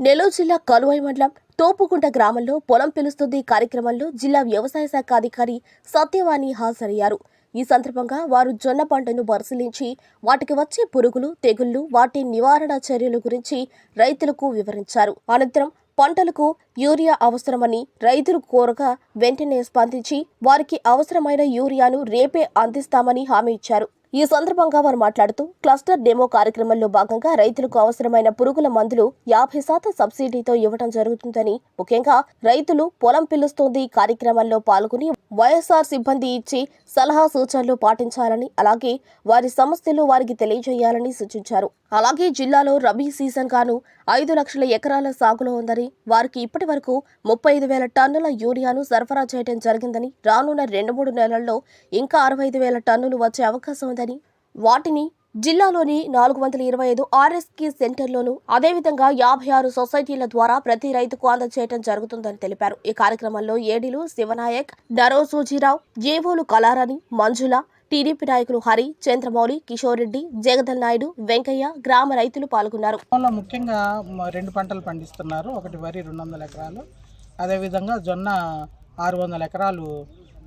నెల్లూరు జిల్లా కలువై మండలం తోపుకుంట గ్రామంలో పొలం పిలుస్తుంది కార్యక్రమంలో జిల్లా వ్యవసాయ శాఖ అధికారి సత్యవాణి హాజరయ్యారు. ఈ సందర్భంగా వారు జొన్న పంటను పరిశీలించి వాటికి వచ్చే పురుగులు తెగుళ్ళు వాటి నివారణ చర్యల గురించి రైతులకు వివరించారు. అనంతరం పంటలకు యూరియా అవసరమని రైతులు కోరగా వెంటనే స్పందించి వారికి అవసరమైన యూరియాను రేపే అందిస్తామని హామీ ఇచ్చారు. ఈ సందర్భంగా వారు మాట్లాడుతూ క్లస్టర్ డెమో కార్యక్రమంలో భాగంగా రైతులకు అవసరమైన పురుగుల మందులు యాభై శాతం సబ్సిడీతో ఇవ్వడం జరుగుతుందని ముఖ్యంగా రైతులు పొలం పిలుస్తోంది కార్యక్రమంలో పాల్గొని వైఎస్ఆర్ సిబ్బంది ఇచ్చి సలహా సూచనలు పాటించాలని అలాగే వారి సమస్యలు వారికి తెలియజేయాలని సూచించారు. అలాగే జిల్లాలో రబీ సీజన్ గాను ఐదు లక్షల ఎకరాల సాగులో ఉందని వారికి ఇప్పటి వరకు ముప్పై ఐదు వేల టన్నుల యూరియాను సరఫరా చేయడం జరిగిందని రానున్న రెండు మూడు నెలల్లో ఇంకా అరవై ఐదు వేల టన్నులు వచ్చే అవకాశం ఉందని వాటిని జిల్లాలోని నాలుగు వందల ఇరవై ఐదు ఆర్ఎస్కి సెంటర్లోను అదేవిధంగా యాభై ఆరు సొసైటీల ద్వారా ప్రతి రైతుకు అందజేయడం జరుగుతుందని తెలిపారు. ఈ కార్యక్రమంలో ఏడీలు శివనాయక్ నరో సూజీరావు ఏవోలు కళారాణి మంజుల టీడీపీ నాయకులు హరి చంద్రమౌళి కిషోర్ రెడ్డి జగదల్ నాయుడు వెంకయ్య గ్రామ రైతులు పాల్గొన్నారు. ముఖ్యంగా రెండు పంటలు పండిస్తున్నారు. ఒకటి వరి రెండు వందల ఎకరాలు అదేవిధంగా జొన్న ఆరు వందల ఎకరాలు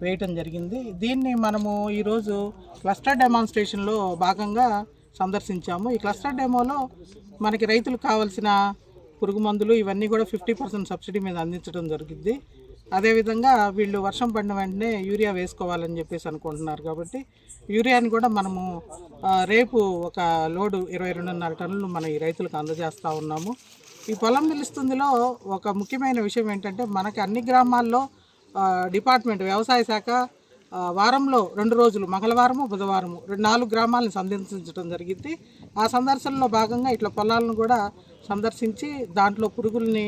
వేయటం జరిగింది. దీన్ని మనము ఈరోజు క్లస్టర్ డెమాన్స్ట్రేషన్లో భాగంగా సందర్శించాము. ఈ క్లస్టర్ డెమోలో మనకి రైతులకు కావాల్సిన పురుగు మందులు ఇవన్నీ కూడా ఫిఫ్టీ పర్సెంట్ సబ్సిడీ మీద అందించడం జరిగింది. అదేవిధంగా వీళ్ళు వర్షం పడిన వెంటనే యూరియా వేసుకోవాలని చెప్పేసి అనుకుంటున్నారు కాబట్టి యూరియాని కూడా మనము రేపు ఒక లోడు ఇరవై రెండున్నర టన్నులు మన ఈ రైతులకు అందజేస్తూ ఉన్నాము. ఈ పొలం నిలుస్తుందిలో ఒక ముఖ్యమైన విషయం ఏంటంటే మనకి అన్ని గ్రామాల్లో డిపార్ట్మెంట్ వ్యవసాయ శాఖ వారంలో రెండు రోజులు మంగళవారము బుధవారము రెండు నాలుగు గ్రామాలను సందర్శించడం జరిగింది. ఆ సందర్శనలో భాగంగా ఇట్లా పొలాలను కూడా సందర్శించి దాంట్లో పురుగుల్ని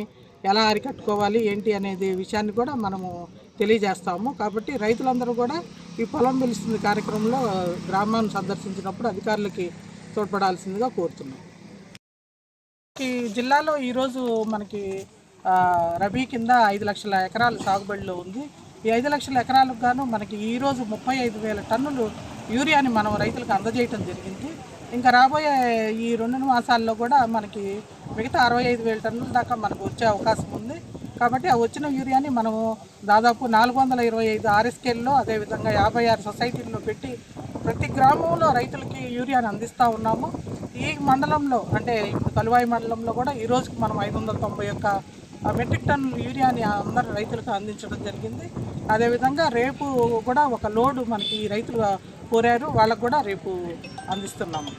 ఎలా అరికట్టుకోవాలి ఏంటి అనేది విషయాన్ని కూడా మనము తెలియజేస్తాము. కాబట్టి రైతులందరూ కూడా ఈ పొలం పిలుస్తుంది కార్యక్రమంలో గ్రామాన్ని సందర్శించినప్పుడు అధికారులకి తోడ్పడాల్సిందిగా కోరుతున్నాం. ఈ జిల్లాలో ఈరోజు మనకి రబీ కింద ఐదు లక్షల ఎకరాల సాగుబడిలో ఉంది. ఈ ఐదు లక్షల ఎకరాలకు గాను మనకి ఈరోజు ముప్పై ఐదు వేల టన్నులు యూరియాని మనం రైతులకు అందజేయటం జరిగింది. ఇంకా రాబోయే ఈ రెండు మాసాల్లో కూడా మనకి మిగతా అరవై ఐదు వేల టన్నుల దాకా మనకు వచ్చే అవకాశం ఉంది. కాబట్టి ఆ వచ్చిన యూరియాని మనము దాదాపు నాలుగు వందల ఇరవై ఐదు ఆర్ఎస్కేల్లో అదేవిధంగా యాభై ఆరు సొసైటీల్లో పెట్టి ప్రతి గ్రామంలో రైతులకి యూరియాని అందిస్తూ ఉన్నాము. ఈ మండలంలో అంటే ఇప్పుడు కలువాయి మండలంలో కూడా ఈ రోజుకి మనం ఐదు వందల తొంభై ఒక్క మెట్రిక్ టన్ యూరియాని అందరు రైతులకు అందించడం జరిగింది. అదేవిధంగా రేపు కూడా ఒక లోడు మనకి ఈ రైతులు కోరారు. వాళ్ళకు కూడా రేపు అందిస్తున్నాము.